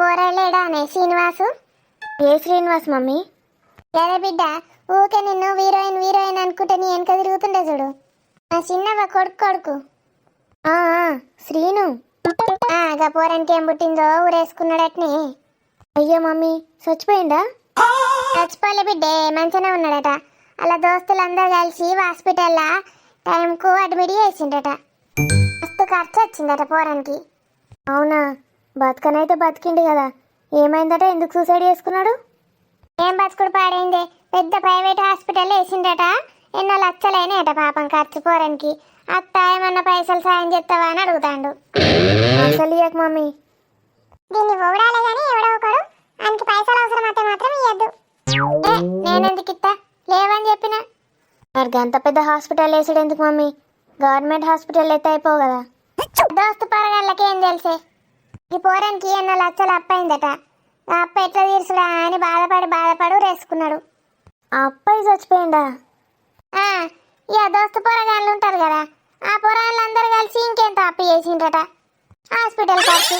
పోరాలేడానే శ్రీనివాసు? ఏ శ్రీనివాస్ మమ్మీ? సరే బిడ్డ ఊకే నిన్ను హీరోయిన్ హీరోయిన్ అనుకుంటే నీ వెనక తిరుగుతుండే చూడు. నా చిన్నవ కొడుకు కొడుకు. శ్రీను. ఆ, గా పోరానికి ఏం పుట్టిందో ఊరేసుకున్నాడట్నే. అయ్యో మమ్మీ చచ్చిపోయిందా? చచ్చిపోలే బిడ్డే మంచిగానే ఉన్నాడట. అలా దోస్తులందరూ కలిసి హాస్పిటల్లో టైంకు అడ్మిట్ చేసిండట. మస్తు ఖర్చు వచ్చిందట పోరానికి. అవునా? బతకనైతే బతికిండు కదా. ఏమైందట? ఎందుకు సూసైడ్ చేసుకున్నాడు? ఏం బతుకుడు పాడైంది? పెద్ద ప్రైవేట్ హాస్పిటల్ వేసిండట. ఎన్నో లక్షలైనాయట పాపం ఖర్చు పోరానికి. అత్త ఏమన్నా పైసలు సాయం చేస్తావా అని అడుగుతాండు. అసలు ఇయ్యకు మమ్మీ. దీన్ని ఓడాలి కానీ ఎవడో ఒకడు. ఆయనకి పైసలు అవసరం అయితే మాత్రం ఇవ్వద్దు నేనెందుకు లేవని చెప్పిన. మరి గంత పెద్ద హాస్పిటల్ వేసాడు ఎందుకు మమ్మీ? గవర్నమెంట్ హాస్పిటల్ అయితే అయిపోవు కదా. దోస్తు పరగాళ్ళకి ఏం తెలిసే? ఈ పోరానికి ఎన్నో లక్షలు అప్పయిందట. ఆ అప్ప ఎట్లా తీర్చుడా అని బాధపడి బాధపడు రేసుకున్నాడు. ఆ అబ్బాయి చచ్చిపోయిందా ఆ, ఇక దోస్తు పొరగాళ్ళు ఉంటారు కదా ఆ పొరగాళ్ళందరూ కలిసి ఇంకెంత అప్పు చేసిండ్రట? హాస్పిటల్ ఖర్చు.